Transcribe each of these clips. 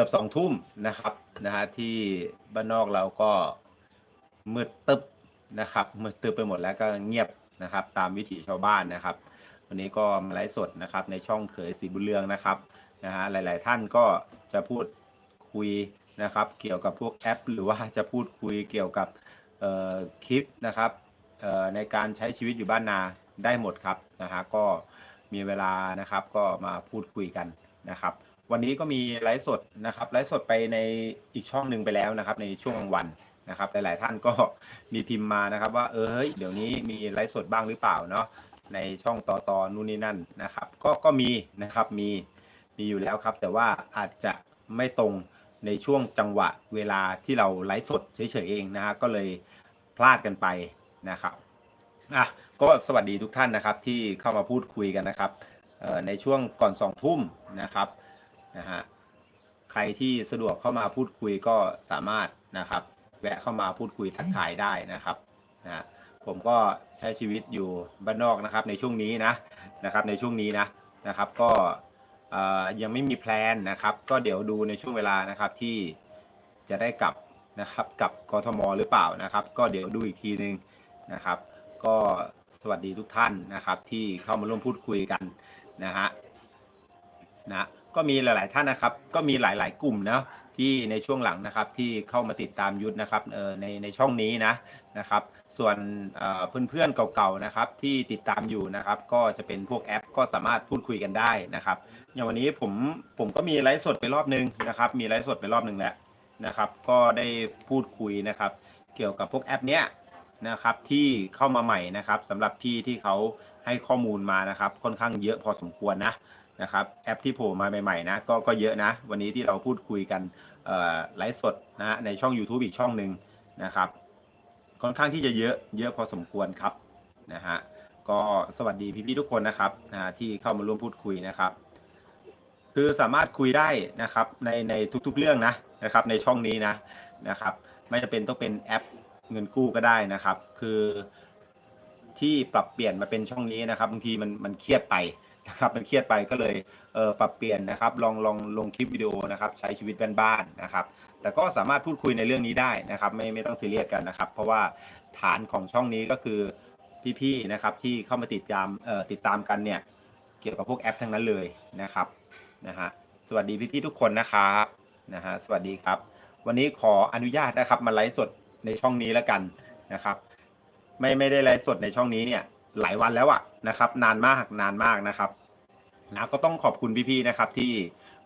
กือบสองทุ่มนะครับนะฮะที่บ้านนอกเราก็มืดตึบนะครับมืดตึบไปหมดแล้วก็เงียบนะครับ ตามวิถีชาวบ้านนะครับ วันนี้ก็มาไลฟ์สดนะครับ ในช่องเขยสีบุญเรืองนะครับนะฮะหลาย ๆ ท่านก็จะพูดคุยนะครับ เกี่ยวกับพวกแอป หรือว่าจะพูดคุยเกี่ยวกับเอ่อคลิปนะครับเอ่อในการใช้ชีวิตอยู่บ้านนาได้หมดครับนะฮะก็มีเวลานะครับก็มาพูดคุยกันนะครับ วันนี้ก็มีไลฟ์สดนะครับไลฟ์สดไปในอีกช่องหนึ่งไปแล้วนะครับ ในช่วงกลางวันนะครับ หลาย ๆ ท่านก็มีพิมพ์มานะครับ ว่าเออเฮ้ยเดี๋ยวนี้มีไลฟ์สดบ้างหรือเปล่าเนาะในช่องต่อตอนู่นนี่นั่นนะครับ ก็ก็มีนะครับมีมีอยู่แล้วครับ แต่ว่าอาจจะไม่ตรงในช่วงจังหวะเวลาที่เราไลฟ์สดเฉยๆเองนะฮะก็เลยพลาดกันไปนะครับอะก็สวัสดีทุกท่านนะครับที่เข้ามาพูดคุยกันนะครับในช่วงก่อนสองทุ่มนะครับ นะฮะใครที่สะดวกเข้ามาพูดคุยก็สามารถนะครับ แวะเข้ามาพูดคุยทักทายได้นะครับนะผมก็ใช้ชีวิตอยู่บ้านนอกนะครับในช่วงนี้นะนะครับในช่วงนี้นะนะครับ ก็ยังไม่มีแพลนนะครับ ก็เดี๋ยวดูในช่วงเวลานะครับที่จะได้กลับนะครับกลับกทมหรือเปล่านะครับ ก็เดี๋ยวดูอีกทีนึงนะครับ ก็สวัสดีทุกท่านนะครับที่เข้ามาร่วมพูดคุยกันนะฮะนะ ก็มีหลาย ๆ ท่านนะครับ ก็มีหลาย ๆ กลุ่มนะที่ในช่วงหลังนะครับที่เข้ามาติดตามยุทธนะครับในในช่องนี้นะนะครับ ส่วนเอ่อเพื่อน ๆ เก่า ๆ นะครับที่ติดตามอยู่นะครับ ก็จะเป็นพวกแอปก็สามารถพูดคุยกันได้นะครับ อย่างวันนี้ผมผมก็มีไลฟ์สดไปรอบนึงนะครับ มีไลฟ์สดไปรอบนึงแล้วนะครับ ก็ได้พูดคุยนะครับ เกี่ยวกับพวกแอปเนี้ยนะครับที่เข้ามาใหม่นะครับสำหรับพี่ที่เขาให้ข้อมูลมานะครับ ค่อนข้างเยอะพอสมควรนะ นะครับแอปที่โผล่มาใหม่ๆนะก็ก็เยอะนะ วันนี้ที่เราพูดคุยกันไลฟ์สดนะฮะในช่อง YouTube อีกช่องหนึ่งนะครับ ค่อนข้างที่จะเยอะเยอะพอสมควรครับนะฮะก็สวัสดีพี่ๆทุกคนนะครับนะฮะที่เข้ามาร่วมพูดคุยนะครับ คือสามารถคุยได้นะครับในในทุกๆเรื่องนะนะครับ ในช่องนี้นะนะครับ ไม่จะเป็นต้องเป็นแอปเงินกู้ก็ได้นะครับ คือที่ปรับเปลี่ยนมาเป็นช่องนี้นะครับบางทีมันมันเครียดไป นะครับมันเครียดไปก็เลยเออปรับเปลี่ยนนะครับ ลองลองลงคลิปวิดีโอนะครับ ใช้ชีวิตบ้านๆนะครับ แต่ก็สามารถพูดคุยในเรื่องนี้ได้นะครับ ไม่ไม่ต้องซีเรียสกันนะครับ เพราะว่าฐานของช่องนี้ก็คือพี่ๆนะครับที่เข้ามาติดตามเอ่อติดตามกันเนี่ยเกี่ยวกับพวกแอปทั้งนั้นเลยนะครับนะฮะสวัสดีพี่ๆทุกคนนะครับนะฮะสวัสดีครับ วันนี้ขออนุญาตนะครับมาไลฟ์สดในช่องนี้แล้วกันนะครับ ไม่ไม่ได้ไลฟ์สดในช่องนี้เนี่ยหลายวันแล้วอะนะครับ นานมากนานมากนะครับ นะก็ต้องขอบคุณพี่ๆนะครับที่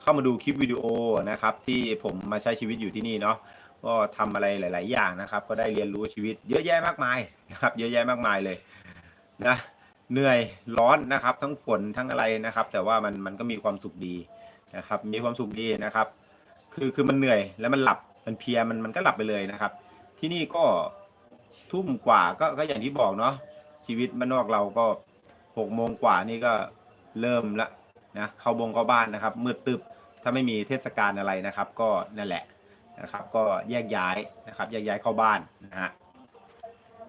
เข้ามาดูคลิปวิดีโอนะครับ ที่ผมมาใช้ชีวิตอยู่ที่นี่เนาะก็ทำอะไรหลาย ๆ อย่างนะครับ ก็ได้เรียนรู้ชีวิตเยอะแยะมากมายนะครับ เยอะแยะมากมายเลยนะเหนื่อยร้อนนะครับ ทั้งฝนทั้งอะไรนะครับ แต่ว่ามันมันก็มีความสุขดีนะครับ มีความสุขดีนะครับ คือคือมันเหนื่อยแล้วมันหลับมันเพียมันมันก็หลับไปเลยนะครับ ที่นี่ก็ทุ่มกว่าก็ก็อย่างที่บอกเนาะชีวิตบ้านนอกเราก็หกโมงกว่านี่ก็ เริ่มละนะเข้าบงเข้าบ้านนะครับมืดตึบถ้าไม่มีเทศกาลอะไรนะครับ ก็นั่นแหละนะครับ ก็แยกย้ายนะครับแยกย้ายเข้าบ้านนะฮะ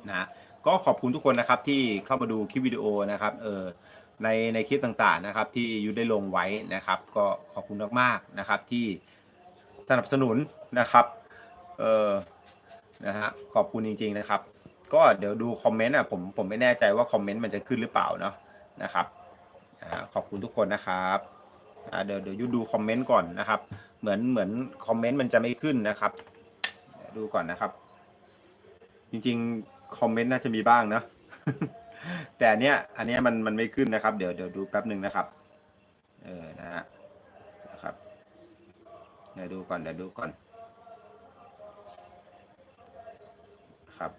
นะก็ขอบคุณทุกคนนะครับที่เข้ามาดูคลิปวิดีโอนะครับเออในในคลิปต่างๆนะครับ ที่ยุทธได้ลงไว้นะครับ ก็ขอบคุณมากๆนะครับที่สนับสนุนนะครับเออนะฮะขอบคุณจริง ๆนะครับ ก็เดี๋ยวดูคอมเมนต์อะผมผมไม่แน่ใจว่าคอมเมนต์มันจะขึ้นหรือเปล่าเนาะนะครับ ขอบคุณทุกคนนะครับเดี๋ยวเดี๋ยวยุดูคอมเมนต์ก่อนนะครับ เหมือนเหมือนคอมเมนต์มันจะไม่ขึ้นนะครับ ดูก่อนนะครับ จริงๆคอมเมนต์น่าจะมีบ้างนะแต่เนี้ยอันเนี้ยมันมันไม่ขึ้นนะครับ เดี๋ยวเดี๋ยวดูแป๊บหนึ่งนะครับ เออนะฮะนะครับเดี๋ยวดูก่อนเดี๋ยวดูก่อน ครับ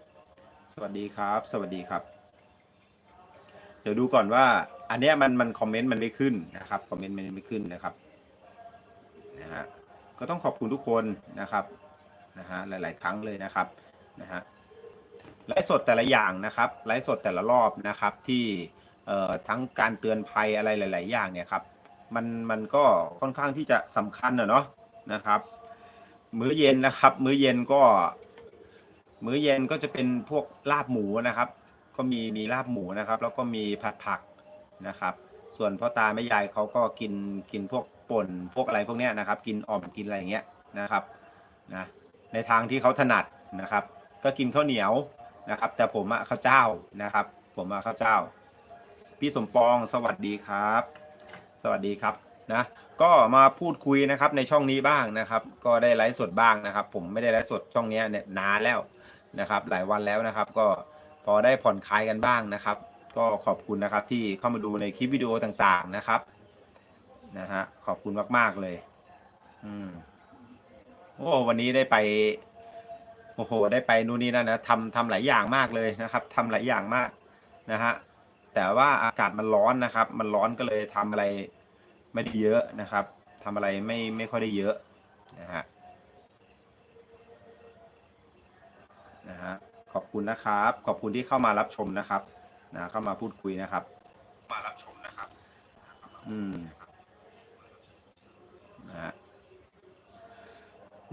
สวัสดีครับ สวัสดีครับ เดี๋ยวดูก่อนว่า อันเนี้ยมันมันคอมเมนต์มันไม่ขึ้นนะครับคอมเมนต์มันไม่ขึ้นนะครับนะฮะก็ต้องขอบคุณทุกคนนะครับนะฮะหลาย ๆ ครั้งเลยนะครับนะฮะไลฟ์สดแต่ละอย่างนะครับไลฟ์สดแต่ละรอบนะครับที่เอ่อทั้งการเตือนภัยอะไรหลาย ๆ อย่างเนี่ยครับมันมันก็ค่อนข้างที่จะสำคัญนะเนาะนะครับ มื้อเย็นนะครับ มื้อเย็นก็ มื้อเย็นก็จะเป็นพวกลาบหมูนะครับ ก็มีมีลาบหมูนะครับ แล้วก็มีผัดผักนะครับ ส่วนพ่อตาแม่ยายเขาก็กินกินพวกป่นพวกอะไรพวกเนี้ยนะครับ กินอ่อมกินอะไรอย่างเงี้ยนะครับนะในทางที่เขาถนัดนะครับ ก็กินข้าวเหนียวนะครับ แต่ผมอะข้าวเจ้านะครับ ผมอะข้าวเจ้า พี่สมปองสวัสดีครับ สวัสดีครับนะก็มาพูดคุยนะครับในช่องนี้บ้างนะครับ ก็ได้ไลฟ์สดบ้างนะครับ ผมไม่ได้ไลฟ์สดช่องเนี้ยเนี่ยนานแล้วนะครับ หลายวันแล้วนะครับ ก็ พอได้ผ่อนคลายกันบ้างนะครับ ก็ขอบคุณนะครับที่เข้ามาดูในคลิปวิดีโอต่างๆนะครับนะฮะขอบคุณมากๆเลย อืมโอ้วันนี้ได้ไปโอ้โห ได้ไปนู่นนี่นั่นนะทำทำหลายอย่างมากเลยนะครับทำหลายอย่างมากนะฮะแต่ว่าอากาศมันร้อนนะครับ มันร้อนก็เลยทำอะไรไม่ได้เยอะนะครับทำอะไรไม่ไม่ค่อยได้เยอะนะฮะนะ ขอบคุณนะครับ ขอบคุณที่เข้ามารับชมนะครับนะเข้ามาพูดคุยนะครับ มารับชมนะครับ อืมนะฮะ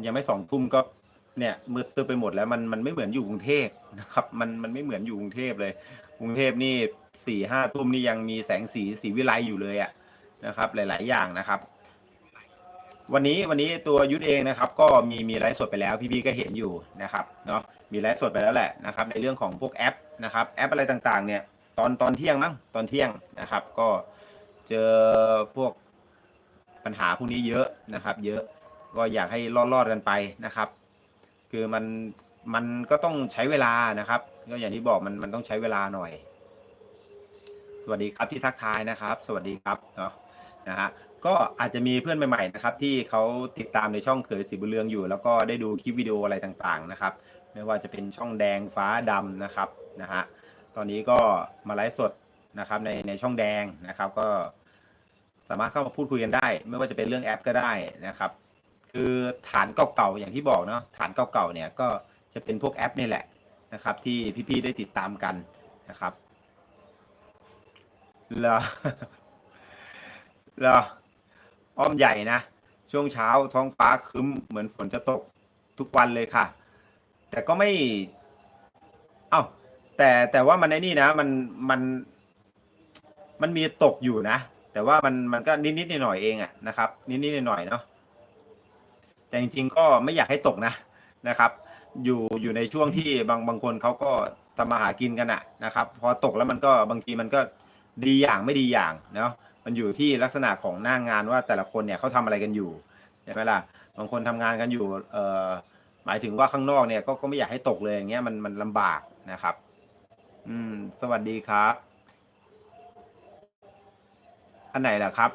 ยังไม่สองทุ่มก็เนี่ยมืดตึ๊บไปหมดแล้วมันมันไม่เหมือนอยู่กรุงเทพนะครับ มันมันไม่เหมือนอยู่กรุงเทพเลย กรุงเทพนี่สี่ห้าทุ่มนี่ยังมีแสงสีสีวิไลอยู่เลยอะนะครับ หลาย ๆ อย่างนะครับ วันนี้วันนี้ตัวยุทธเองนะครับก็มีมีไลฟ์สดไปแล้วพี่ๆก็เห็นอยู่นะครับเนาะมีไลฟ์สดไปแล้วแหละนะครับในเรื่องของพวกแอปนะครับแอปอะไรต่างๆเนี่ยตอนตอนเที่ยงมั้งตอนเที่ยงนะครับ ก็เจอพวกปัญหาพวกนี้เยอะนะครับ เยอะก็อยากให้รอดๆกันไปนะครับ คือมันมันก็ต้องใช้เวลานะครับก็อย่างที่บอกมันมันต้องใช้เวลาหน่อย สวัสดีครับที่ทักทายนะครับ สวัสดีครับเนาะนะฮะ ก็อาจจะมีเพื่อนใหม่ๆนะครับที่เขาติดตามในช่องเขยสีบุญเรืองอยู่ แล้วก็ได้ดูคลิปวิดีโออะไรต่างๆนะครับ ไม่ว่าจะเป็นช่องแดงฟ้าดำนะครับนะฮะตอนนี้ก็มาไลฟ์สดนะครับในในช่องแดงนะครับ ก็สามารถเข้ามาพูดคุยกันได้ ไม่ว่าจะเป็นเรื่องแอปก็ได้นะครับ คือฐานเก่าๆอย่างที่บอกเนาะฐานเก่าๆเนี่ยก็จะเป็นพวกแอปนี่แหละนะครับ ที่พี่ๆได้ติดตามกันนะครับเหรอเหรอ อ้อมใหญ่นะ ช่วงเช้าท้องฟ้าครึ้มเหมือนฝนจะตกทุกวันเลยค่ะ แต่ก็ไม่เอ้าแต่แต่ว่ามันไอ้นี่นะ มันมันมันมีตกอยู่นะ แต่ว่ามันมันก็นิดๆหน่อยๆเองอะนะครับ นิดๆหน่อยๆเนาะแต่จริงๆก็ไม่อยากให้ตกนะนะครับ อยู่อยู่ในช่วงที่บางบางคนเขาก็ทำมาหากินกันอะนะครับ พอตกแล้วมันก็บางทีมันก็ดีอย่างไม่ดีอย่างเนาะ มันอยู่ที่ลักษณะของหน้างงานว่าแต่ละคนเนี่ยเขาทำอะไรกันอยู่ใช่ไหมล่ะบางคนทำงานกันอยู่เอ่อหมายถึงว่าข้างนอกเนี่ยก็ก็ไม่อยากให้ตกเลยอย่างเงี้ยมันมันลำบากนะครับ อืม สวัสดีครับ อันไหนล่ะครับ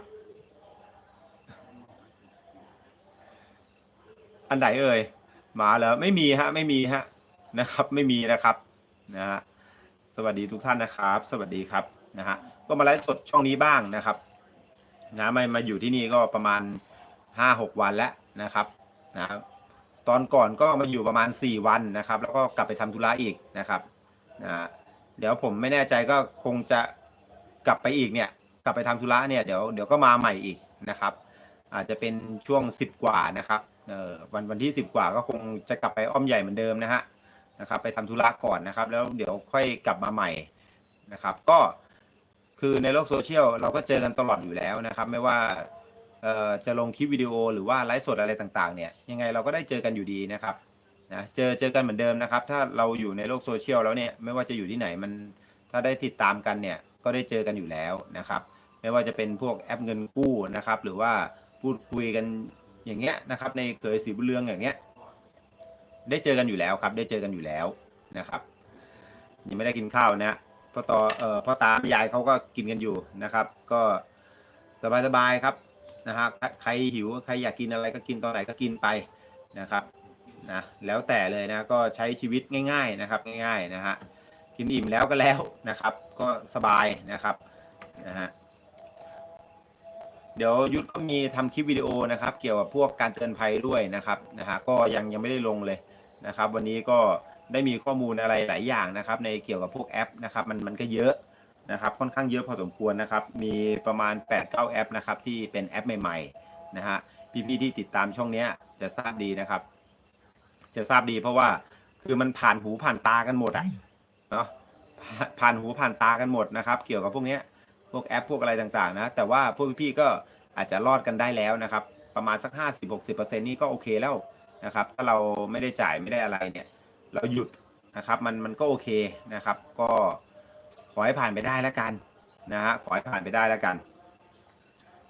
อันไหนเอ่ยหมาแล้วไม่มีฮะ ไม่มีฮะนะครับ ไม่มีนะครับนะฮะสวัสดีทุกท่านนะครับ สวัสดีครับนะฮะ ก็มาไลฟ์สดช่องนี้บ้างนะครับนะมามาอยู่ที่นี่ก็ประมาณห้าหกวันแล้วนะครับนะครับตอนก่อนก็มาอยู่ประมาณสี่วันนะครับ แล้วก็กลับไปทำธุระอีกนะครับนะฮะเดี๋ยวผมไม่แน่ใจก็คงจะกลับไปอีกเนี่ย กลับไปทำธุระเนี่ยเดี๋ยวเดี๋ยวก็มาใหม่อีกนะครับ อาจจะเป็นช่วงสิบกว่านะครับเออวันวันที่สิบกว่าก็คงจะกลับไปอ้อมใหญ่เหมือนเดิมนะฮะนะครับ ไปทำธุระก่อนนะครับ แล้วเดี๋ยวค่อยกลับมาใหม่นะครับ ก็ คือในโลกโซเชียลเราก็เจอกันตลอดอยู่แล้วนะครับ ไม่ว่าจะลงคลิปวิดีโอหรือว่าไลฟ์สดอะไรต่างๆ เนี่ยยังไงเราก็ได้เจอกันอยู่ดีนะครับนะเจอเจอกันเหมือนเดิมนะครับ ถ้าเราอยู่ในโลกโซเชียลแล้วเนี่ยไม่ว่าจะอยู่ที่ไหนมันถ้าได้ติดตามกันเนี่ยก็ได้เจอกันอยู่แล้วนะครับ ไม่ว่าจะเป็นพวกแอปเงินกู้นะครับ หรือว่าพูดคุยกันอย่างเงี้ยนะครับ ในเคยสีบุเรืองอย่างเงี้ย ได้เจอกันอยู่แล้วครับ ได้เจอกันอยู่แล้วนะครับยังไม่ได้กินข้าวนะ พ่อต่อเอ่อพ่อตายายเขาก็กินกันอยู่นะครับ ก็สบายๆครับนะฮะใครหิวใครอยากกินอะไรก็กินตอนไหนก็กินไปนะครับนะแล้วแต่เลยนะก็ใช้ชีวิตง่าย ๆนะครับ ง่ายๆนะฮะกินอิ่มแล้วก็แล้วนะครับ ก็สบายนะครับนะฮะเดี๋ยวยุทธก็มีทำคลิปวิดีโอนะครับ เกี่ยวกับพวกการเตือนภัยด้วยนะครับนะฮะก็ยังยังไม่ได้ลงเลยนะครับ วันนี้ก็ ได้มีข้อมูลอะไรหลายอย่างนะครับ ในเกี่ยวกับพวกแอปนะครับมันมันก็เยอะนะครับ ค่อนข้างเยอะพอสมควรนะครับ มีประมาณ 8-9 แอปนะครับ ที่เป็นแอปใหม่ๆนะฮะพี่ๆที่ติดตามช่องเนี้ยจะทราบดีนะครับ จะทราบดีเพราะว่าคือมันผ่านหูผ่านตากันหมดอะเนาะผ่านหูผ่านตากันหมดนะครับ เกี่ยวกับพวกเนี้ยพวกแอปพวกอะไรต่างๆ นะ แต่ว่าพวกพี่ๆก็อาจจะรอดกันได้แล้วนะครับ ประมาณสัก 50-60%นี่ก็โอเคแล้วนะครับ ถ้าเราไม่ได้จ่ายไม่ได้อะไรเนี่ย เราหยุดนะครับ มันมันก็โอเคนะครับ ก็ขอให้ผ่านไปได้แล้วกันนะฮะขอให้ผ่านไปได้แล้วกัน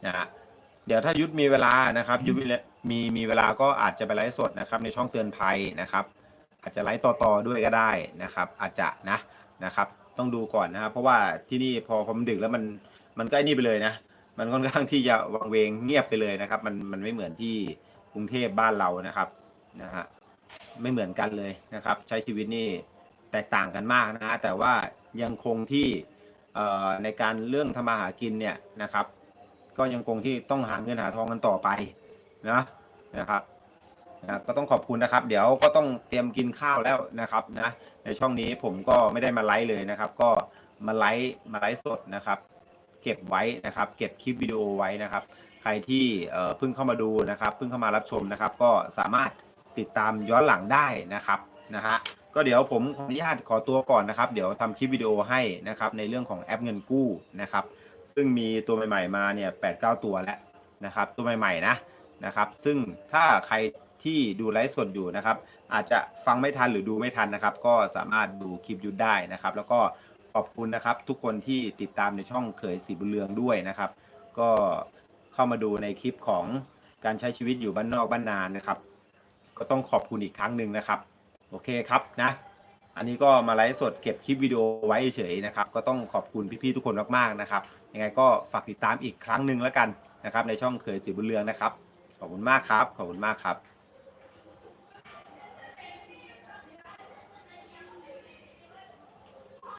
นะฮะเดี๋ยวถ้ายุทธมีเวลานะครับยุทธมีมีมีเวลาก็อาจจะไปไลฟ์สดนะครับ ในช่องเตือนภัยนะครับ อาจจะไลฟ์ต่อๆด้วยก็ได้นะครับ อาจจะนะนะครับ ต้องดูก่อนนะครับเพราะว่าที่นี่พอพอมันดึกแล้วมันมันก็ไอ้นี่ไปเลยนะมันค่อนข้างที่จะวังเวงเงียบไปเลยนะครับ มันมันไม่เหมือนที่กรุงเทพบ้านเรานะครับนะฮะ ไม่เหมือนกันเลยนะครับ ใช้ชีวิตนี่แตกต่างกันมากนะแต่ว่ายังคงที่ในการเรื่องทำมาหากินเนี่ยนะครับ ก็ยังคงที่ต้องหาเงินหาทองกันต่อไปนะนะครับนะก็ต้องขอบคุณนะครับ เดี๋ยวก็ต้องเตรียมกินข้าวแล้วนะครับนะในช่องนี้ผมก็ไม่ได้มาไลฟ์เลยนะครับ ก็มาไลฟ์มาไลฟ์สดนะครับ เก็บไว้นะครับ เก็บคลิปวิดีโอไว้นะครับ ใครที่เพิ่งเข้ามาดูนะครับ เพิ่งเข้ามารับชมนะครับ ก็สามารถ ติดตามย้อนหลังได้นะครับนะฮะก็เดี๋ยวผมขออนุญาตขอตัวก่อนนะครับ เดี๋ยวทำคลิปวิดีโอให้นะครับในเรื่องของแอปเงินกู้นะครับ ซึ่งมีตัวใหม่ ๆ มาเนี่ยแปดเก้าตัวแล้วนะครับ ตัวใหม่ๆนะนะครับ ซึ่งถ้าใครที่ดูไลฟ์สดอยู่นะครับ อาจจะฟังไม่ทันหรือดูไม่ทันนะครับ ก็สามารถดูคลิปยุทธได้นะครับ แล้วก็ขอบคุณนะครับ ทุกคนที่ติดตามในช่องเขยสีบุญเรืองด้วยนะครับ ก็เข้ามาดูในคลิปของการใช้ชีวิตอยู่บ้านนอกบ้านนานนะครับ ก็ต้องขอบคุณอีกครั้งหนึ่งนะครับ โอเคครับนะ อันนี้ก็มาไลฟ์สดเก็บคลิปวิดีโอไว้เฉยนะครับ ก็ต้องขอบคุณพี่ๆทุกคนมากๆนะครับ ยังไงก็ฝากติดตามอีกครั้งหนึ่งแล้วกันนะครับ ในช่องเคยสีบุญเรืองนะครับ ขอบคุณมากครับ ขอบคุณมากครับ